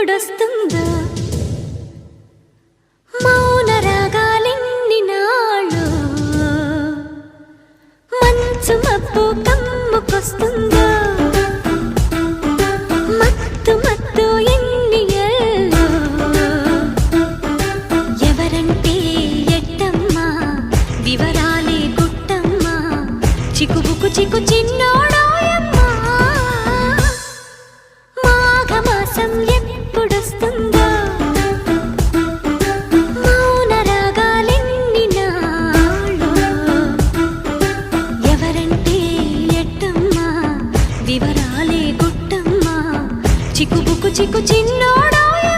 ఎప్పుడొస్తుందో మౌన రాగాలెన్ని నాళ్ళు? మంచు మబ్బు కమ్ముకొస్తుందో? మత్తు మత్తు ఎన్ని ఎవరంటే ఎట్టమ్మా? వివరాలే గుట్టమ్మా? చిక్కుబుకు చిక్కు చిన్నోడాయమ్మా గుట్టమ్మా. చిక్కుబుక్కు చిక్కు చిన్నోడాయమ్మా